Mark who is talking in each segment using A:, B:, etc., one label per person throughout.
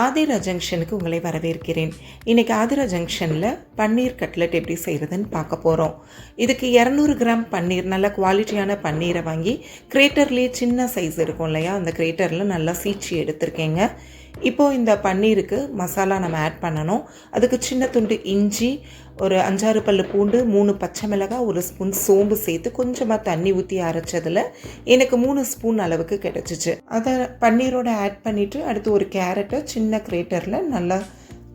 A: ஆதிரா ஜங்ஷனுக்கு உங்களை வரவேற்கிறேன். இன்றைக்கி ஆதிரா ஜங்ஷனில் பன்னீர் கட்லெட் எப்படி செய்கிறதுன்னு பார்க்க போகிறோம் இதுக்கு இரநூறு கிராம் பன்னீர் நல்ல குவாலிட்டியான பன்னீரை வாங்கி கிரேட்டர்லேயே சின்ன சைஸ் இருக்கும் இல்லையா? அந்த கிரேட்டரில் நல்லா சீச்சி எடுத்திருக்கேங்க. இப்போது இந்த பன்னீருக்கு மசாலா நம்ம ஆட் பண்ணணும். அதுக்கு சின்ன துண்டு இஞ்சி ஒரு அஞ்சாறு பல்லு பூண்டு மூணு பச்சை மிளகாய் ஒரு ஸ்பூன் சோம்பு சேர்த்து கொஞ்சமாக தண்ணி ஊற்றி அரைச்சதில் எனக்கு மூணு ஸ்பூன் அளவுக்கு கிடச்சிச்சு. அதை பன்னீரோட ஆட் பண்ணிவிட்டு அடுத்து ஒரு கேரட்டை சின்ன கிரேட்டரில் நல்லா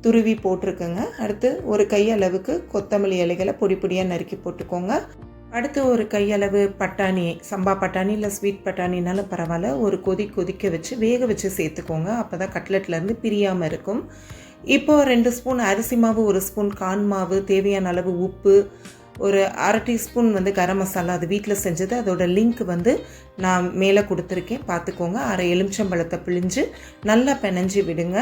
A: துருவி போட்டிருக்குங்க. அடுத்து ஒரு கை அளவுக்கு கொத்தமல்லி இலைகளை பொடி பொடியாக நறுக்கி போட்டுக்கோங்க. அடுத்து ஒரு கையளவு பட்டாணி சம்பா பட்டாணி இல்லை ஸ்வீட் பட்டாணினாலும் பரவாயில்ல. ஒரு கொதி கொதிக்க வச்சு வேக வச்சு சேர்த்துக்கோங்க. அப்போ தான் கட்லெட்லேருந்து பிரியாமல் இருக்கும். இப்போது ரெண்டு ஸ்பூன் அரிசி மாவு ஒரு ஸ்பூன் கான் மாவு தேவையான அளவு உப்பு ஒரு அரை டீஸ்பூன் வந்து கரம் மசாலா அது வீட்டில் செஞ்சது. அதோட லிங்க் வந்து நான் மேலே கொடுத்துருக்கேன். பார்த்துக்கோங்க. அரை எலுமிச்சம்பழத்தை பிழிஞ்சு நல்லா பெனஞ்சி விடுங்க.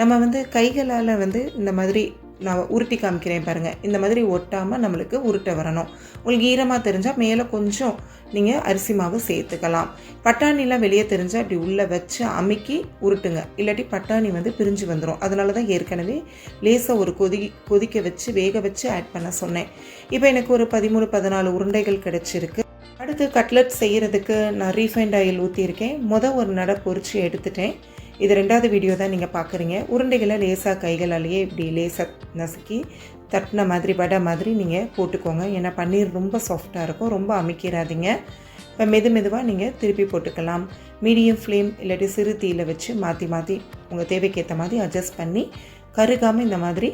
A: நம்ம வந்து கைகளால் வந்து இந்த மாதிரி நான் உருட்டி காமிக்கிறேன் பாருங்கள் இந்த மாதிரி ஒட்டாமல் நம்மளுக்கு உருட்ட வரணும். உங்களுக்கு ஈரமாக தெரிஞ்சால் மேலே கொஞ்சம் நீங்கள் அரிசி மாவு சேர்த்துக்கலாம். பட்டாணிலாம் வெளியே தெரிஞ்சால் அப்படி உள்ளே வச்சு அமைக்கி உருட்டுங்க. இல்லாட்டி பட்டாணி வந்து பிரிஞ்சு வந்துடும் அதனால தான் ஏற்கனவே லேசாக ஒரு கொதி கொதிக்க வச்சு வேக வச்சு ஆட் பண்ண சொன்னேன். இப்போ எனக்கு ஒரு பதிமூணு பதினாலு உருண்டைகள் கிடச்சிருக்கு. அடுத்து கட்லட் செய்கிறதுக்கு நான் ரீஃபைண்ட் ஆயில் ஊற்றியிருக்கேன் மொதல் ஒரு நடை பொறிச்சு எடுத்துட்டேன். இது ரெண்டாவது வீடியோ தான் நீங்கள் பார்க்குறீங்க உருண்டைகளை லேசாக கைகளாலேயே இப்படி லேசாக நசுக்கி தட்டின மாதிரி வடை மாதிரி நீங்கள் போட்டுக்கோங்க. ஏன்னா பன்னீர் ரொம்ப சாஃப்டாக இருக்கும். ரொம்ப அமைக்கிறாதீங்க இப்போ மெது மெதுவாக நீங்கள் திருப்பி போட்டுக்கலாம். மீடியம் ஃப்ளேம் இல்லாட்டி சிறு தீயில் வச்சு மாற்றி மாற்றி உங்கள் தேவைக்கேற்ற மாதிரி அட்ஜஸ்ட் பண்ணி கருகாமல் இந்த மாதிரி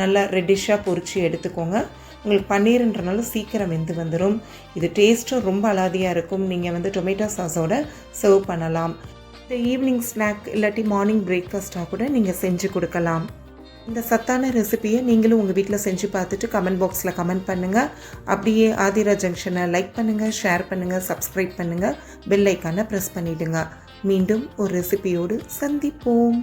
A: நல்லா ரெட்டிஷாக பொரித்து எடுத்துக்கோங்க. உங்களுக்கு பன்னீர்ன்றனால சீக்கிரம் வெந்து வந்துடும் இது டேஸ்ட்டும் ரொம்ப அலாதியாக இருக்கும். நீங்கள் வந்து டொமேட்டோ சாஸோட சர்வ் பண்ணலாம். இந்த ஈவினிங் ஸ்நாக் இல்லாட்டி மார்னிங் பிரேக்ஃபாஸ்ட்டாக கூட நீங்கள் செஞ்சு கொடுக்கலாம். இந்த சத்தான ரெசிபியை நீங்களும் உங்கள் வீட்டில் செஞ்சு பார்த்துட்டு கமெண்ட் பாக்ஸில் கமெண்ட் பண்ணுங்கள் அப்படியே ஆதிரா ஜங்ஷனை லைக் பண்ணுங்கள் ஷேர் பண்ணுங்கள் சப்ஸ்கிரைப் பண்ணுங்கள் பெல் ஐக்கானை ப்ரெஸ் பண்ணிவிடுங்க மீண்டும் ஒரு ரெசிபியோடு சந்திப்போம்.